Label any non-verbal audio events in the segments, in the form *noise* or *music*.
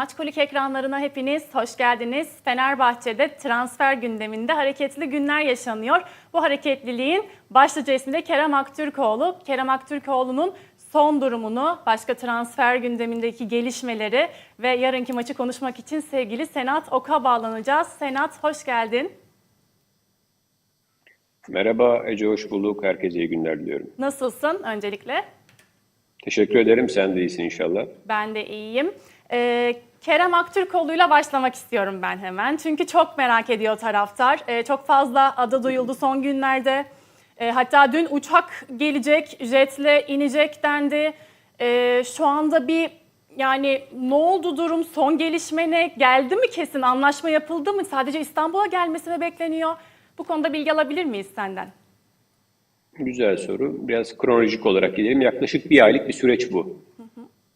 Maçkolik ekranlarına hepiniz hoş geldiniz. Fenerbahçe'de transfer gündeminde hareketli günler yaşanıyor. Bu hareketliliğin başlıca ismi de Kerem Aktürkoğlu. Kerem Aktürkoğlu'nun son durumunu, başka transfer gündemindeki gelişmeleri ve yarınki maçı konuşmak için sevgili Senat Ok'a bağlanacağız. Senat hoş geldin. Merhaba Ece, hoş bulduk. Herkese iyi günler diliyorum. Nasılsın öncelikle? Teşekkür ederim. Sen de iyisin inşallah. Ben de iyiyim. Ee, Kerem Aktürkoğlu'yla başlamak istiyorum ben hemen. Çünkü çok merak ediyor taraftar. Ee, çok fazla adı duyuldu son günlerde. Ee, hatta dün uçak gelecek, jetle inecek dendi. Ee, şu anda bir yani ne oldu durum, son gelişme ne? Geldi mi kesin, anlaşma yapıldı mı? Sadece İstanbul'a gelmesi mi bekleniyor? Bu konuda bilgi alabilir miyiz senden? Güzel soru. Biraz kronolojik olarak gidelim. Yaklaşık bir aylık bir süreç bu.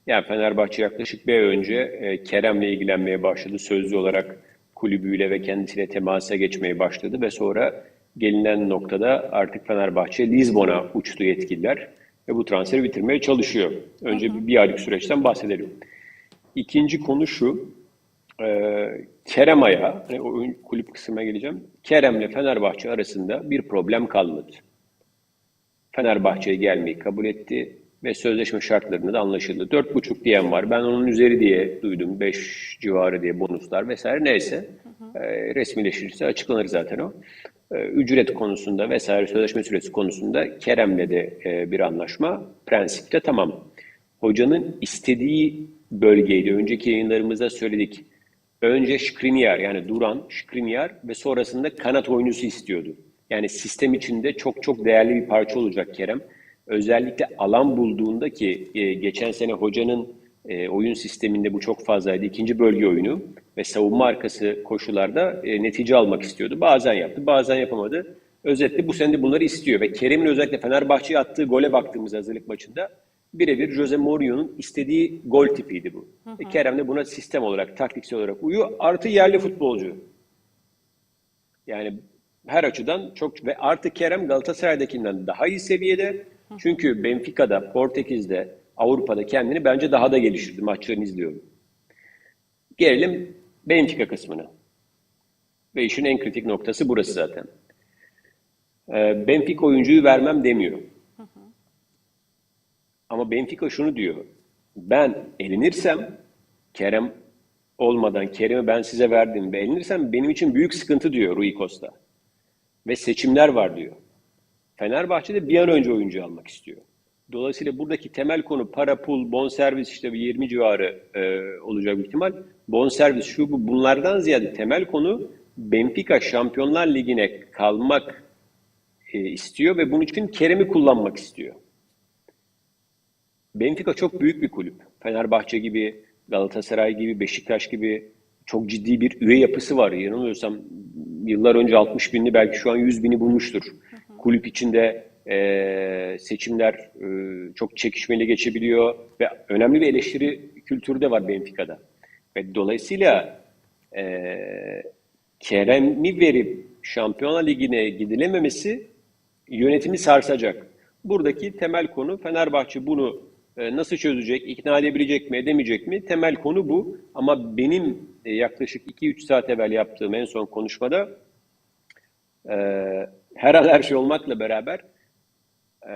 Yani Fenerbahçe yaklaşık bir ay önce e, Kerem'le ilgilenmeye başladı. Sözlü olarak kulübüyle ve kendisiyle temasa geçmeye başladı ve sonra gelinen noktada artık Fenerbahçe Lizbon'a uçtu yetkililer ve bu transferi bitirmeye çalışıyor. Önce bir, bir aylık süreçten bahsedelim. İkinci konu şu, e, Kerem Aya, hani o ön- kulüp kısmına geleceğim. Kerem'le Fenerbahçe arasında bir problem kalmadı. Fenerbahçe'ye gelmeyi kabul etti ve sözleşme şartlarında da anlaşıldı. 4,5 diyen var. Ben onun üzeri diye duydum. 5 civarı diye bonuslar vesaire neyse. E, resmileşirse açıklanır zaten o. E, ücret konusunda vesaire sözleşme süresi konusunda Kerem'le de e, bir anlaşma prensipte tamam. Hocanın istediği bölgeydi. Önceki yayınlarımızda söyledik. Önce Skriniar yani Duran, Skriniar ve sonrasında kanat oyuncusu istiyordu. Yani sistem içinde çok çok değerli bir parça olacak Kerem. Özellikle alan bulduğunda ki e, geçen sene hocanın e, oyun sisteminde bu çok fazlaydı. İkinci bölge oyunu ve savunma arkası koşularda e, netice almak istiyordu. Bazen yaptı, bazen yapamadı. Özetle bu sene de bunları istiyor ve Kerem'in özellikle Fenerbahçe'ye attığı gole baktığımız hazırlık maçında birebir Jose Mourinho'nun istediği gol tipiydi bu. E, Kerem de buna sistem olarak, taktiksel olarak uyuyor. Artı yerli futbolcu. Yani her açıdan çok ve artık Kerem Galatasaray'dakinden daha iyi seviyede. Çünkü Benfica'da, Portekiz'de, Avrupa'da kendini bence daha da geliştirdi. Maçlarını izliyorum. Gelelim Benfica kısmına. Ve işin en kritik noktası burası zaten. Ee, Benfica oyuncuyu vermem demiyor. Ama Benfica şunu diyor. Ben elinirsem Kerem olmadan Kerem'i ben size verdim ve elinirsem benim için büyük sıkıntı diyor Rui Costa. Ve seçimler var diyor. Fenerbahçe de bir an önce oyuncu almak istiyor. Dolayısıyla buradaki temel konu para, pul, bonservis işte bir 20 civarı e, olacak bir ihtimal. Bonservis şu bu bunlardan ziyade temel konu Benfica Şampiyonlar Ligi'ne kalmak e, istiyor ve bunun için Kerem'i kullanmak istiyor. Benfica çok büyük bir kulüp. Fenerbahçe gibi, Galatasaray gibi, Beşiktaş gibi çok ciddi bir üye yapısı var. Yanılmıyorsam yıllar önce 60 binli belki şu an 100 bini bulmuştur. Kulüp içinde e, seçimler e, çok çekişmeli geçebiliyor ve önemli bir eleştiri kültürü de var Benfica'da. Ve dolayısıyla e, Kerem'i verip Şampiyonlar Ligi'ne gidilememesi yönetimi sarsacak. Buradaki temel konu Fenerbahçe bunu e, nasıl çözecek, ikna edebilecek mi, edemeyecek mi? Temel konu bu. Ama benim e, yaklaşık 2-3 saat evvel yaptığım en son konuşmada e, her an her şey olmakla beraber e,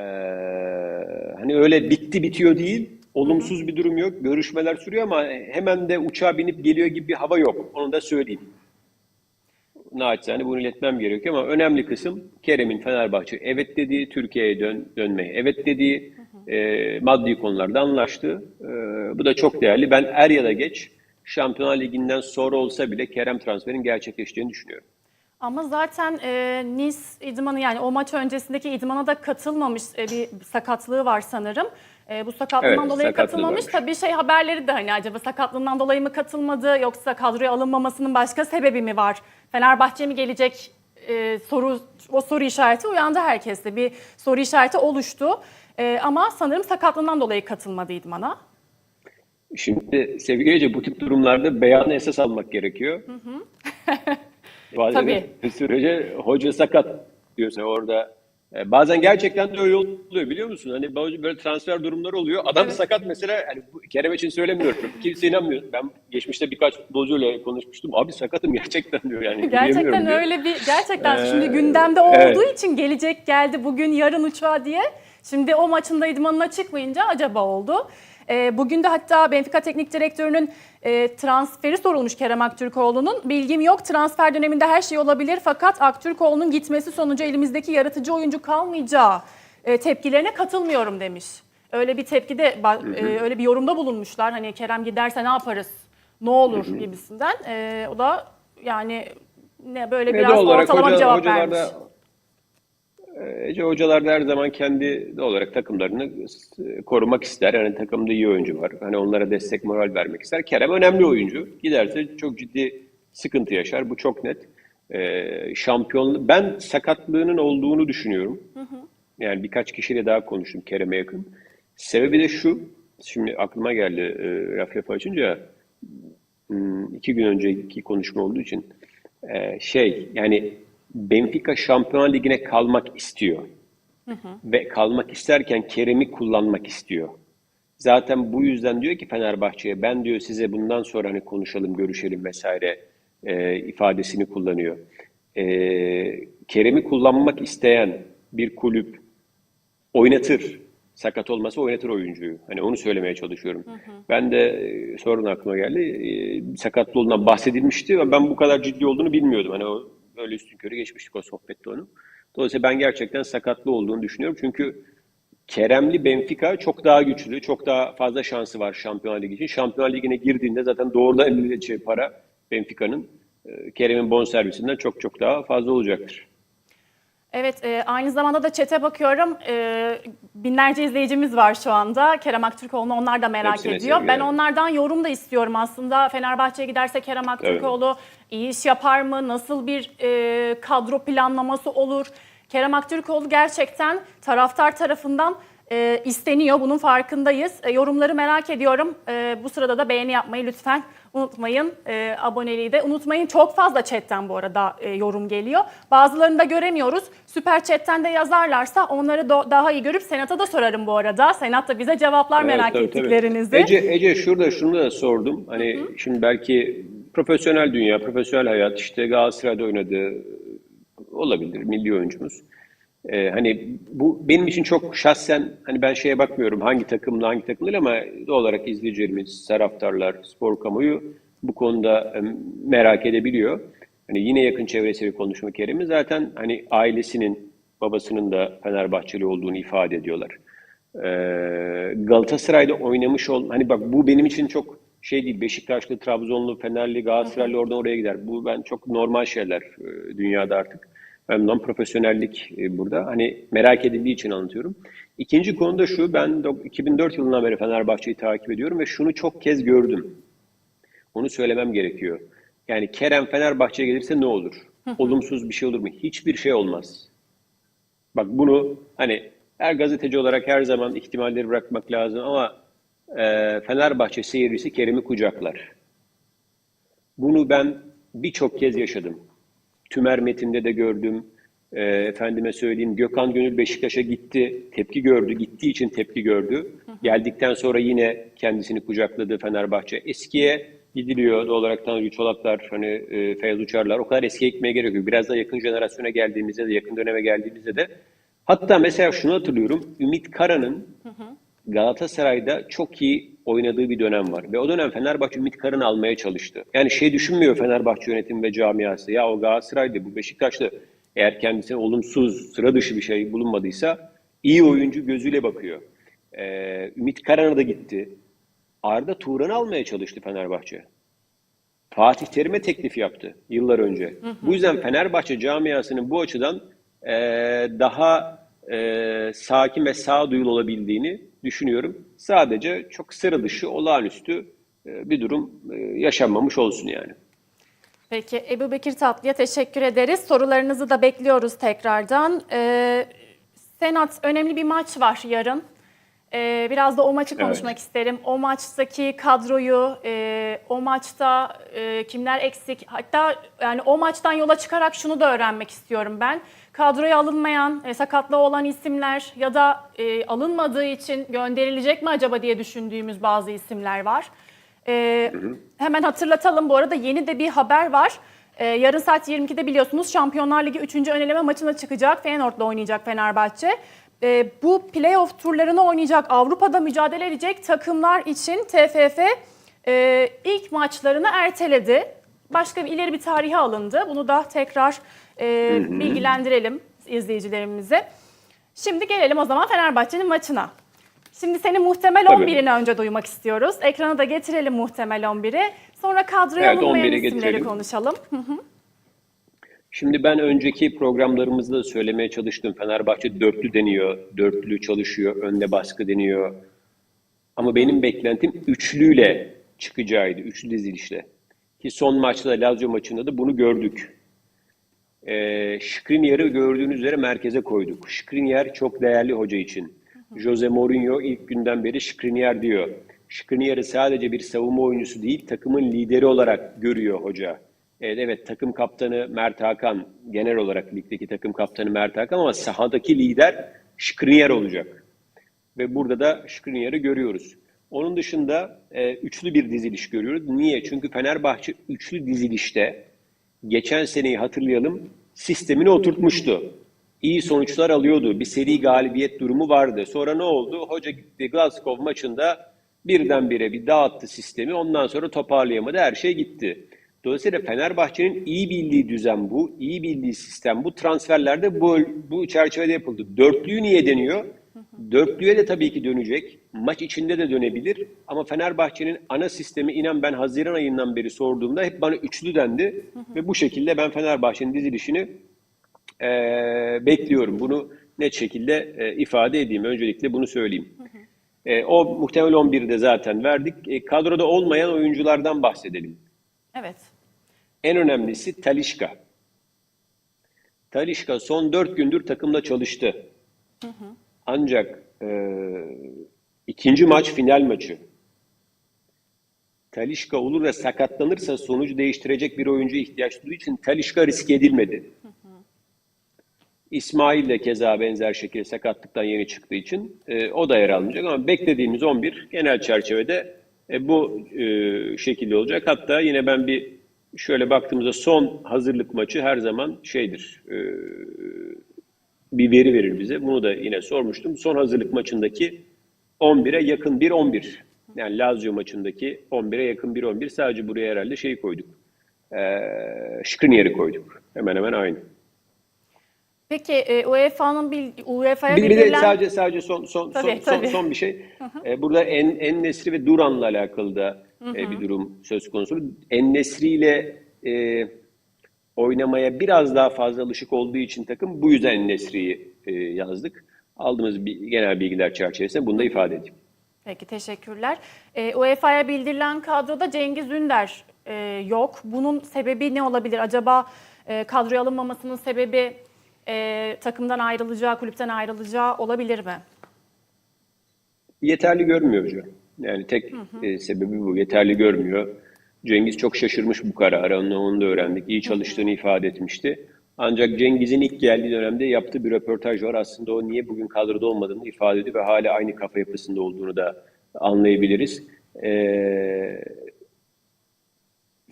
hani öyle bitti bitiyor değil, olumsuz bir durum yok. Görüşmeler sürüyor ama hemen de uçağa binip geliyor gibi bir hava yok. Onu da söyleyeyim. Naçizane bunu iletmem gerekiyor ama önemli kısım Kerem'in Fenerbahçe evet dediği, Türkiye'ye dön, dönmeye evet dediği, e, maddi konularda anlaştı. E, bu da çok değerli. Ben er ya da geç Şampiyonlar Ligi'nden sonra olsa bile Kerem transferin gerçekleşeceğini düşünüyorum. Ama zaten e, Nice idmanı yani o maç öncesindeki idmana da katılmamış e, bir sakatlığı var sanırım. E, bu sakatlığından Evet, dolayı katılmamış. varmış. Tabii şey haberleri de hani acaba sakatlığından dolayı mı katılmadı yoksa kadroya alınmamasının başka sebebi mi var? Fenerbahçe mi gelecek e, soru o soru işareti uyandı herkeste. Bir soru işareti oluştu. E, ama sanırım sakatlığından dolayı katılmadı idmana. Şimdi sevgili Ece bu tip durumlarda beyanı esas almak gerekiyor. *laughs* Tabii. Sürece hoca sakat diyorsa orada E, bazen gerçekten de öyle oluyor biliyor musun? Hani böyle transfer durumları oluyor. Adam Evet. sakat mesela. Hani bu Kerem için söylemiyorum. Kimse inanmıyor. Ben geçmişte birkaç futbolcuyla konuşmuştum. Abi sakatım gerçekten diyor yani. Gerçekten yürüyemiyorum diyor. öyle bir gerçekten Ee, şimdi gündemde o evet. olduğu için gelecek geldi bugün yarın uçağa diye. Şimdi o maçında idmanına çıkmayınca acaba oldu. Ee, bugün de hatta Benfica Teknik Direktörü'nün e, transferi sorulmuş Kerem Aktürkoğlu'nun. Bilgim yok transfer döneminde her şey olabilir fakat Aktürkoğlu'nun gitmesi sonucu elimizdeki yaratıcı oyuncu kalmayacağı e, tepkilerine katılmıyorum demiş. Öyle bir tepkide e, öyle bir yorumda bulunmuşlar. Hani Kerem giderse ne yaparız? Ne olur gibisinden. E, o da yani ne böyle biraz ortalama bir cevap vermiş. E, Ece hocalar da her zaman kendi olarak takımlarını s- korumak ister. Yani takımda iyi oyuncu var. Hani onlara destek moral vermek ister. Kerem önemli oyuncu. Giderse çok ciddi sıkıntı yaşar. Bu çok net. E, şampiyon ben sakatlığının olduğunu düşünüyorum. Yani birkaç kişiyle daha konuştum Kerem'e yakın. Sebebi de şu. Şimdi aklıma geldi e, laf lafı açınca hmm, iki gün önceki konuşma olduğu için e, şey yani Benfica Şampiyonlar Ligi'ne kalmak istiyor. Ve kalmak isterken Kerem'i kullanmak istiyor. Zaten bu yüzden diyor ki Fenerbahçe'ye ben diyor size bundan sonra hani konuşalım, görüşelim vesaire e, ifadesini kullanıyor. E, Kerem'i kullanmak isteyen bir kulüp oynatır. Sakat olmasa oynatır oyuncuyu. Hani onu söylemeye çalışıyorum. Ben de e, sorun aklıma geldi. E, sakatlığından bahsedilmişti ve ben bu kadar ciddi olduğunu bilmiyordum. Hani o böyle üstün körü geçmiştik o sohbette onu. Dolayısıyla ben gerçekten sakatlı olduğunu düşünüyorum. Çünkü Keremli Benfica çok daha güçlü, çok daha fazla şansı var Şampiyonlar Ligi için. Şampiyonlar Ligi'ne girdiğinde zaten doğrudan eline para Benfica'nın e, Kerem'in bonservisinden çok çok daha fazla olacaktır. Evet, e, aynı zamanda da çete bakıyorum. E, binlerce izleyicimiz var şu anda. Kerem Aktürkoğlu'nu onlar da merak Hepsine ediyor. Ben onlardan yorum da istiyorum aslında. Fenerbahçe'ye giderse Kerem Aktürkoğlu iyi iş yapar mı? Nasıl bir e, kadro planlaması olur? Kerem Aktürkoğlu gerçekten taraftar tarafından e, isteniyor. Bunun farkındayız. E, yorumları merak ediyorum. E, bu sırada da beğeni yapmayı lütfen unutmayın. E, aboneliği de unutmayın. Çok fazla chatten bu arada e, yorum geliyor. Bazılarını da göremiyoruz. Süper chatten de yazarlarsa onları do- daha iyi görüp Senat'a da sorarım bu arada. Senat da bize cevaplar Evet, merak tabii, tabii. ettiklerinizi. Ece, Ece şurada şunu da sordum. Hani şimdi belki profesyonel dünya, profesyonel hayat işte Galatasaray'da oynadı olabilir milli oyuncumuz. Ee, hani bu benim için çok şahsen hani ben şeye bakmıyorum hangi takımla hangi takım değil ama doğal olarak izleyicilerimiz, taraftarlar, spor kamuoyu bu konuda e, merak edebiliyor. Hani yine yakın çevresiyle konuşmak Kerem'i zaten hani ailesinin babasının da Fenerbahçeli olduğunu ifade ediyorlar. Ee, Galatasaray'da oynamış ol hani bak bu benim için çok şey değil Beşiktaşlı, Trabzonlu, Fenerli, Galatasaraylı oradan oraya gider. Bu ben çok normal şeyler e, dünyada artık. Ben bundan profesyonellik e, burada. Hani merak edildiği için anlatıyorum. İkinci konu da şu. Ben dok- 2004 yılından beri Fenerbahçe'yi takip ediyorum ve şunu çok kez gördüm. Onu söylemem gerekiyor. Yani Kerem Fenerbahçe'ye gelirse ne olur? Olumsuz bir şey olur mu? Hiçbir şey olmaz. Bak bunu hani her gazeteci olarak her zaman ihtimalleri bırakmak lazım ama e, Fenerbahçe seyircisi Kerem'i kucaklar. Bunu ben birçok kez yaşadım. Tümer Metin'de de gördüm. E, efendime söyleyeyim Gökhan Gönül Beşiktaş'a gitti. Tepki gördü. Gittiği için tepki gördü. Geldikten sonra yine kendisini kucakladı Fenerbahçe. Eskiye gidiliyor. Doğal olarak Tanrı Çolaklar, hani e, Feyyaz Uçarlar. O kadar eskiye gitmeye gerek yok. Biraz da yakın jenerasyona geldiğimizde de, yakın döneme geldiğimizde de Hatta mesela şunu hatırlıyorum. Ümit Kara'nın Galatasaray'da çok iyi oynadığı bir dönem var. Ve o dönem Fenerbahçe Ümit Karan'ı almaya çalıştı. Yani şey düşünmüyor Fenerbahçe yönetimi ve camiası. Ya o Galatasaray'dı, bu Beşiktaş'ta eğer kendisine olumsuz, sıra dışı bir şey bulunmadıysa iyi oyuncu gözüyle bakıyor. Ee, Ümit Karan'a da gitti. Arda Turan'ı almaya çalıştı Fenerbahçe. Fatih Terim'e teklif yaptı yıllar önce. Bu yüzden Fenerbahçe camiasının bu açıdan e, daha e, sakin ve sağduyulu olabildiğini düşünüyorum. Sadece çok sıra dışı, olağanüstü e, bir durum e, yaşanmamış olsun yani. Peki Ebu Bekir Tatlı'ya teşekkür ederiz. Sorularınızı da bekliyoruz tekrardan. Ee, Senat önemli bir maç var yarın. Ee, biraz da o maçı konuşmak isterim. O maçtaki kadroyu, e, o maçta e, kimler eksik, hatta yani o maçtan yola çıkarak şunu da öğrenmek istiyorum ben. Kadroya alınmayan, e, sakatlığı olan isimler ya da e, alınmadığı için gönderilecek mi acaba diye düşündüğümüz bazı isimler var. E, hemen hatırlatalım bu arada yeni de bir haber var. E, yarın saat 22'de biliyorsunuz Şampiyonlar Ligi 3. öneleme maçına çıkacak. Feyenoord'la oynayacak Fenerbahçe. E, bu playoff turlarını oynayacak, Avrupa'da mücadele edecek takımlar için TFF e, ilk maçlarını erteledi. Başka bir ileri bir tarihe alındı. Bunu da tekrar e, bilgilendirelim izleyicilerimize. Şimdi gelelim o zaman Fenerbahçe'nin maçına. Şimdi senin muhtemel Tabii. 11'ini önce duymak istiyoruz. Ekrana da getirelim muhtemel 11'i. Sonra kadroya Evet, alınmayan 11'i isimleri getirelim. konuşalım. Şimdi ben önceki programlarımızda da söylemeye çalıştım. Fenerbahçe dörtlü deniyor, dörtlü çalışıyor, önde baskı deniyor. Ama benim beklentim üçlüyle çıkacağıydı, üçlü dizilişle. Ki son maçta da Lazio maçında da bunu gördük. Ee, Skriniar'ı gördüğünüz üzere merkeze koyduk. Skriniar çok değerli hoca için. Jose Mourinho ilk günden beri Skriniar diyor. Skriniar'ı sadece bir savunma oyuncusu değil, takımın lideri olarak görüyor hoca. Evet, evet takım kaptanı Mert Hakan, genel olarak ligdeki takım kaptanı Mert Hakan ama sahadaki lider Skriniar olacak. Ve burada da Skriniar'ı görüyoruz. Onun dışında e, üçlü bir diziliş görüyoruz. Niye? Çünkü Fenerbahçe üçlü dizilişte geçen seneyi hatırlayalım sistemini oturtmuştu. İyi sonuçlar alıyordu. Bir seri galibiyet durumu vardı. Sonra ne oldu? Hoca gitti Glasgow maçında birdenbire bir dağıttı sistemi. Ondan sonra toparlayamadı. Her şey gitti. Dolayısıyla Fenerbahçe'nin iyi bildiği düzen bu, iyi bildiği sistem bu. Transferlerde bu, bu çerçevede yapıldı. Dörtlüyü niye deniyor? Dörtlüye de tabii ki dönecek. Maç içinde de dönebilir. Ama Fenerbahçe'nin ana sistemi inan ben Haziran ayından beri sorduğumda hep bana üçlü dendi. Ve bu şekilde ben Fenerbahçe'nin dizilişini eee, bekliyorum. Bunu net şekilde e, ifade edeyim. Öncelikle bunu söyleyeyim. E, o muhtemel 11'de zaten verdik. E, kadroda olmayan oyunculardan bahsedelim. Evet. En önemlisi Talişka. Talişka son 4 gündür takımda çalıştı. Ancak e, ikinci maç final maçı. Talişka olur ve sakatlanırsa sonucu değiştirecek bir oyuncu ihtiyaç duyduğu için Talişka risk edilmedi. İsmail de keza benzer şekilde sakatlıktan yeni çıktığı için e, o da yer almayacak ama beklediğimiz 11 genel çerçevede e, bu e, şekilde olacak. Hatta yine ben bir şöyle baktığımızda son hazırlık maçı her zaman şeydir. e, bir veri verir bize. Bunu da yine sormuştum. Son hazırlık maçındaki 11'e yakın bir 11. Yani Lazio maçındaki 11'e yakın bir 11. Sadece buraya herhalde şey koyduk. E, Skriniar'ı koyduk. Hemen hemen aynı. Peki e, UEFA'nın bil, UEFA'ya Bir, bir de sadece sadece son son Tabii, son, son, tabii. son bir şey. Ee, burada en en Nesri ve Duran'la alakalı da e, bir durum söz konusu. En Nesri ile e, oynamaya biraz daha fazla alışık olduğu için takım bu yüzden En Nesri'yi e, yazdık. Aldığımız bir, genel bilgiler çerçevesinde bunu da ifade edeyim. Peki teşekkürler. E, UEFA'ya bildirilen kadroda Cengiz Ünder e, yok. Bunun sebebi ne olabilir? Acaba e, kadroya alınmamasının sebebi e, takımdan ayrılacağı, kulüpten ayrılacağı olabilir mi? Yeterli görmüyor hocam. Yani tek e, sebebi bu. Yeterli görmüyor. Cengiz çok şaşırmış bu karara. Onu, onu da öğrendik. İyi çalıştığını ifade etmişti. Ancak Cengiz'in ilk geldiği dönemde yaptığı bir röportaj var. Aslında o niye bugün kadroda olmadığını ifade ediyor ve hala aynı kafa yapısında olduğunu da anlayabiliriz. Ee,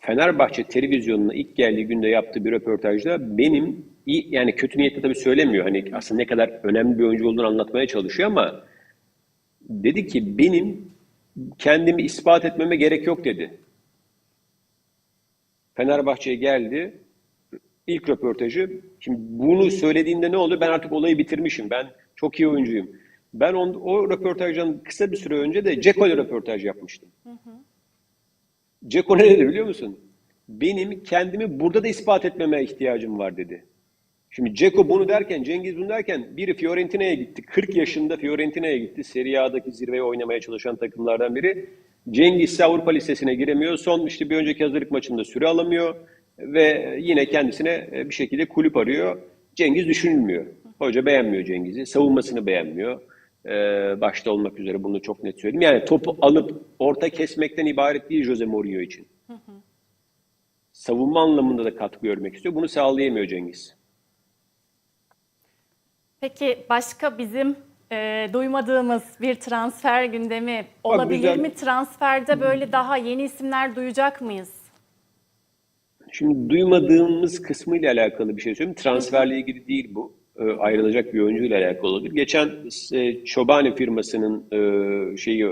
Fenerbahçe televizyonuna ilk geldiği günde yaptığı bir röportajda benim iyi, yani kötü niyetle tabii söylemiyor. Hani aslında ne kadar önemli bir oyuncu olduğunu anlatmaya çalışıyor ama dedi ki benim kendimi ispat etmeme gerek yok dedi. Fenerbahçe'ye geldi. İlk röportajı. Şimdi bunu söylediğinde ne oldu? Ben artık olayı bitirmişim. Ben çok iyi oyuncuyum. Ben on, o röportajdan kısa bir süre önce de Ceko ile röportaj yapmıştım. Ceko ne dedi biliyor musun? Benim kendimi burada da ispat etmeme ihtiyacım var dedi. Şimdi Ceko bunu derken, Cengiz bunu derken biri Fiorentina'ya gitti. 40 yaşında Fiorentina'ya gitti. Serie A'daki zirveye oynamaya çalışan takımlardan biri. Cengiz Avrupa listesine giremiyor. Son işte bir önceki hazırlık maçında süre alamıyor. Ve yine kendisine bir şekilde kulüp arıyor. Cengiz düşünülmüyor. Hoca beğenmiyor Cengiz'i. Savunmasını beğenmiyor. e, başta olmak üzere bunu çok net söyleyeyim. Yani topu alıp orta kesmekten ibaret değil Jose Mourinho için. Savunma anlamında da katkı görmek istiyor. Bunu sağlayamıyor Cengiz. Peki başka bizim e, duymadığımız bir transfer gündemi olabilir güzel. mi? Transferde böyle daha yeni isimler duyacak mıyız? Şimdi duymadığımız kısmıyla alakalı bir şey söyleyeyim. Transferle ilgili değil bu. Ee, ayrılacak bir oyuncuyla alakalı olabilir. Geçen e, Çobani firmasının e, şeyi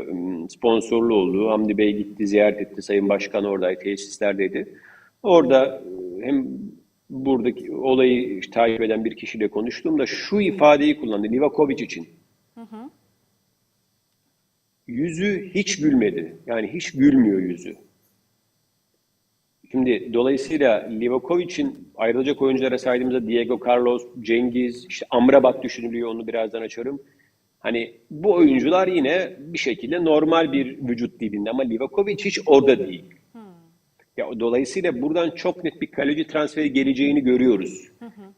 sponsorlu olduğu Hamdi Bey gitti, ziyaret etti. Sayın Başkan oradaydı, tesislerdeydi. Orada e, hem buradaki olayı takip eden bir kişiyle konuştuğumda şu ifadeyi kullandı Livakovic için. Yüzü hiç gülmedi. Yani hiç gülmüyor yüzü. Şimdi dolayısıyla Livakovic'in ayrılacak oyunculara saydığımızda Diego Carlos, Cengiz, işte Amrabat düşünülüyor onu birazdan açarım. Hani bu oyuncular yine bir şekilde normal bir vücut dilinde ama Livakovic hiç orada değil. Ya dolayısıyla buradan çok net bir kaleci transferi geleceğini görüyoruz.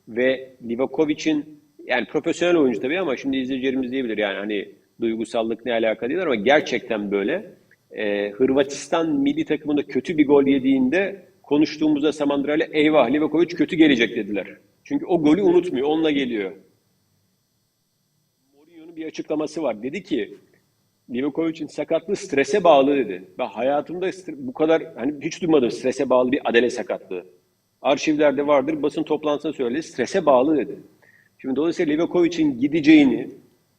Ve Livakovic'in yani profesyonel oyuncu tabii ama şimdi izleyicilerimiz diyebilir yani hani duygusallık ne alaka diyorlar ama gerçekten böyle. Ee, Hırvatistan milli takımında kötü bir gol yediğinde konuştuğumuzda Samandıra'yla eyvah Livakovic kötü gelecek dediler. Çünkü o golü unutmuyor, onunla geliyor. Mourinho'nun bir açıklaması var. Dedi ki Livakovic'in sakatlığı strese bağlı dedi. Ben hayatımda bu kadar hani hiç duymadım strese bağlı bir adele sakatlığı. Arşivlerde vardır, basın toplantısında söyledi. Strese bağlı dedi. Şimdi dolayısıyla Livakovic'in gideceğini,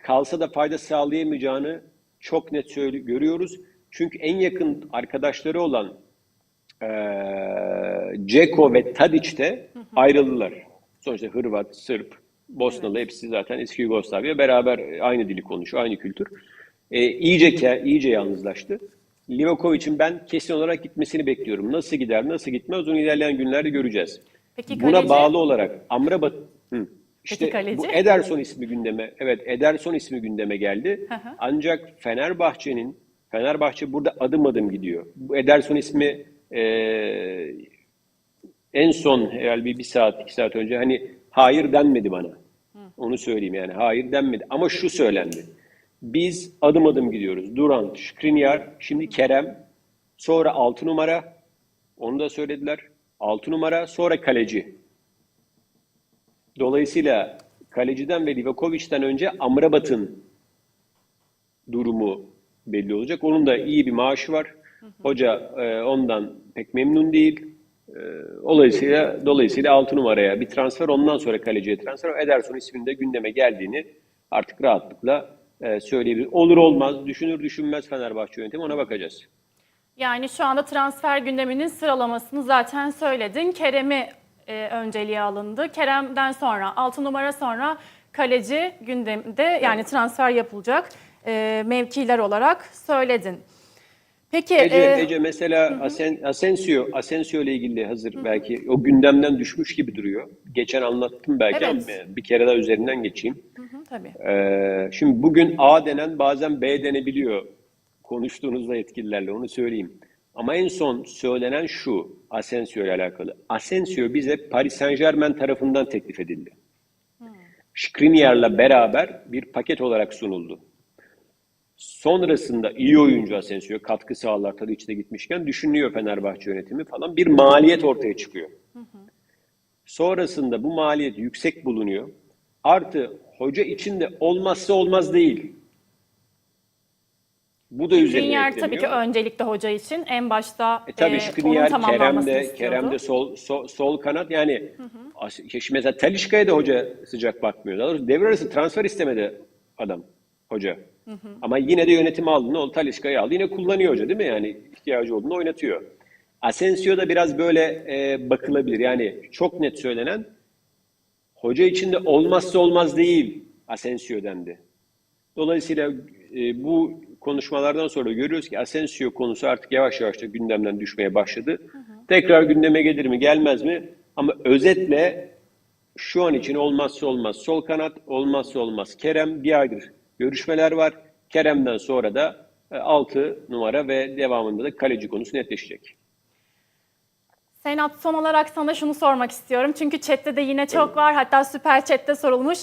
kalsa da fayda sağlayamayacağını çok net görüyoruz. Çünkü en yakın arkadaşları olan eee Ceko ve Tadic de ayrıldılar. Sonuçta Hırvat, Sırp, Bosnalı hepsi zaten eski Yugoslavya beraber aynı dili konuşuyor, aynı kültür. E, iyice iyice yalnızlaştı. Livakovic'in ben kesin olarak gitmesini bekliyorum. Nasıl gider, nasıl gitmez onu ilerleyen günlerde göreceğiz. Peki Buna kaleci? bağlı olarak Amrabat Hı. İşte bu Ederson ismi gündeme, evet Ederson ismi gündeme geldi. Hı hı. Ancak Fenerbahçe'nin Fenerbahçe burada adım adım gidiyor. Bu Ederson ismi e, en son herhalde bir, bir saat, iki saat önce hani hayır denmedi bana. Onu söyleyeyim yani hayır denmedi. Ama şu söylendi. Biz adım adım gidiyoruz. Duran, Skriniar, şimdi Kerem, sonra 6 numara, onu da söylediler. 6 numara, sonra kaleci. Dolayısıyla kaleciden ve Livakovic'den önce Amrabat'ın durumu belli olacak. Onun da iyi bir maaşı var. Hoca e, ondan pek memnun değil. E, dolayısıyla dolayısıyla 6 numaraya bir transfer ondan sonra kaleciye transfer. Ederson isminde gündeme geldiğini artık rahatlıkla e, söyleyebilir. Olur olmaz, düşünür düşünmez Fenerbahçe yönetimi ona bakacağız. Yani şu anda transfer gündeminin sıralamasını zaten söyledin. Kerem'i e, önceliğe alındı. Kerem'den sonra 6 numara sonra kaleci gündemde yani transfer yapılacak e, mevkiler olarak söyledin. Peki Ece, e, Ece mesela Asen, Asensio, Asensio ile ilgili hazır belki o gündemden düşmüş gibi duruyor. Geçen anlattım belki Evet. ama bir kere daha üzerinden geçeyim. hı, tabii. Ee, şimdi bugün A denen bazen B denebiliyor konuştuğunuzda yetkililerle onu söyleyeyim. Ama en son söylenen şu Asensio ile alakalı. Asensio bize Paris Saint Germain tarafından teklif edildi. Skriniar'la beraber bir paket olarak sunuldu. Sonrasında iyi oyuncu Asensio katkı sağlar tadı içine gitmişken düşünüyor Fenerbahçe yönetimi falan bir maliyet ortaya çıkıyor. Sonrasında bu maliyet yüksek bulunuyor. Artı hoca için de olmazsa olmaz değil. Bu da üzerine Skriniar ekleniyor. tabii ki öncelikle hoca için en başta E tabii e, Skriniar, onun Kerem tamamlanmasını de, istiyordu. Kerem de sol, sol, sol kanat yani as- şimdi mesela Talişka'ya da hoca sıcak bakmıyor. Daha doğrusu devre arası transfer istemedi adam, hoca. Ama yine de yönetimi aldı. Ne oldu? Talişka'yı aldı. Yine kullanıyor hoca değil mi? Yani ihtiyacı olduğunda oynatıyor. Asensio da biraz böyle e, bakılabilir. Yani çok net söylenen hoca için de olmazsa olmaz değil Asensio dendi. Dolayısıyla e, bu konuşmalardan sonra görüyoruz ki Asensio konusu artık yavaş yavaş da gündemden düşmeye başladı. Tekrar gündeme gelir mi gelmez mi? Ama özetle şu an için olmazsa olmaz sol kanat, olmazsa olmaz Kerem. Bir aydır görüşmeler var. Kerem'den sonra da 6 numara ve devamında da kaleci konusu netleşecek. Senat son olarak sana şunu sormak istiyorum. Çünkü chatte de yine çok var. Hatta süper chatte sorulmuş.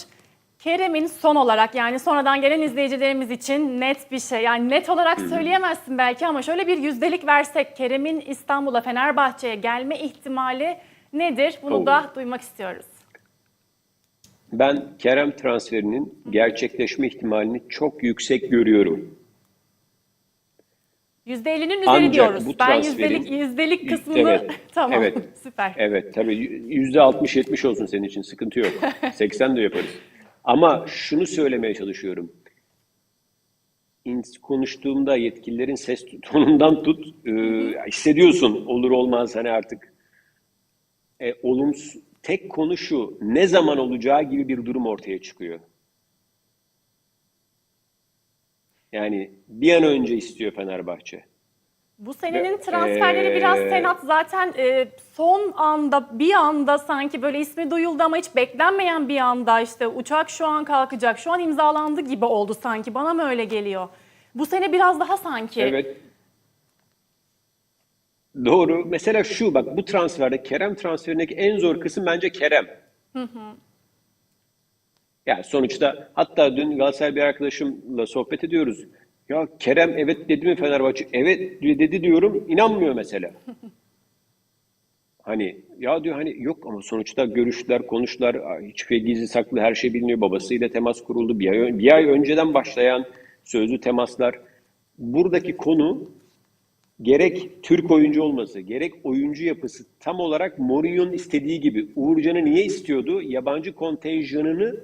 Kerem'in son olarak yani sonradan gelen izleyicilerimiz için net bir şey. Yani net olarak söyleyemezsin belki ama şöyle bir yüzdelik versek Kerem'in İstanbul'a Fenerbahçe'ye gelme ihtimali nedir? Bunu Oo. da duymak istiyoruz. Ben Kerem transferinin gerçekleşme ihtimalini çok yüksek görüyorum. %50'nin üzeri Ancak diyoruz. bu ben yüzdelik, yüzdelik kısmını Evet, *laughs* tamam evet. süper. Evet tabii yüzde 60-70 olsun senin için sıkıntı yok. *laughs* 80 de yaparız. Ama şunu söylemeye çalışıyorum. Konuştuğumda yetkililerin ses tonundan tut, e, hissediyorsun olur olmaz hani artık e, olumsuz, tek konu şu, ne zaman olacağı gibi bir durum ortaya çıkıyor. Yani bir an önce istiyor Fenerbahçe. Bu senenin transferleri biraz eee, Senat zaten e, son anda bir anda sanki böyle ismi duyuldu ama hiç beklenmeyen bir anda işte uçak şu an kalkacak, şu an imzalandı gibi oldu sanki. Bana mı öyle geliyor? Bu sene biraz daha sanki. Evet. Doğru. Mesela şu bak bu transferde Kerem transferindeki en zor kısım bence Kerem. Yani sonuçta hatta dün Galatasaray bir arkadaşımla sohbet ediyoruz. Ya Kerem evet dedi mi Fenerbahçe? Evet dedi diyorum. inanmıyor mesela. *laughs* Hani ya diyor hani yok ama sonuçta görüşler, konuşlar, hiçbir şey gizli saklı her şey biliniyor. Babasıyla temas kuruldu. Bir ay, bir ay önceden başlayan sözlü temaslar. Buradaki konu gerek Türk oyuncu olması, gerek oyuncu yapısı tam olarak Mourinho'nun istediği gibi. Uğurcan'ı niye istiyordu? Yabancı kontenjanını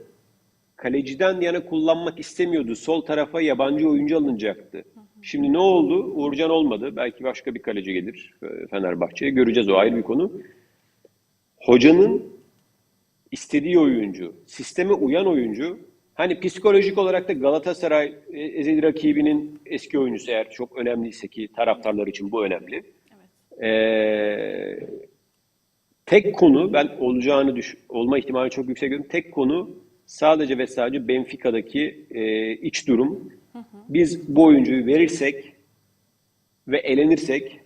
kaleciden yana kullanmak istemiyordu. Sol tarafa yabancı oyuncu alınacaktı. Şimdi ne oldu? Uğurcan olmadı. Belki başka bir kaleci gelir e, Fenerbahçe'ye. Göreceğiz o ayrı bir konu. Hocanın istediği oyuncu, sisteme uyan oyuncu, hani psikolojik olarak da Galatasaray e, ezeli rakibinin eski oyuncusu eğer çok önemliyse ki taraftarlar için bu önemli. Ee, tek konu ben olacağını düş olma ihtimali çok yüksek görüyorum. Tek konu sadece ve sadece Benfica'daki e, iç durum. Biz bu oyuncuyu verirsek ve elenirsek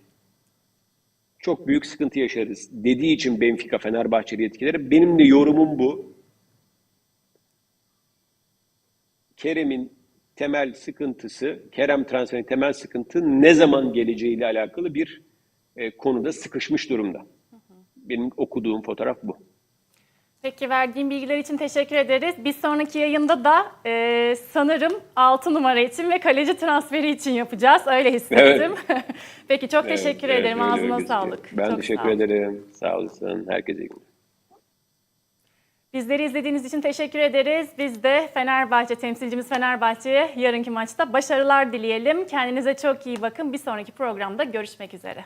çok büyük sıkıntı yaşarız dediği için Benfica Fenerbahçeli yetkileri. Benim de yorumum bu. Kerem'in temel sıkıntısı, Kerem transferinin temel sıkıntı ne zaman geleceğiyle alakalı bir e, konuda sıkışmış durumda. Benim okuduğum fotoğraf bu. Peki verdiğin bilgiler için teşekkür ederiz. Bir sonraki yayında da e, sanırım 6 numara için ve kaleci transferi için yapacağız. Öyle hissettim. *laughs* Peki çok Evet, teşekkür evet, ederim. Ağzına sağlık. Ben Çok teşekkür sağ ederim. Sağ olasın. Herkese iyi günler. Bizleri izlediğiniz için teşekkür ederiz. Biz de Fenerbahçe temsilcimiz Fenerbahçe'ye yarınki maçta başarılar dileyelim. Kendinize çok iyi bakın. Bir sonraki programda görüşmek üzere.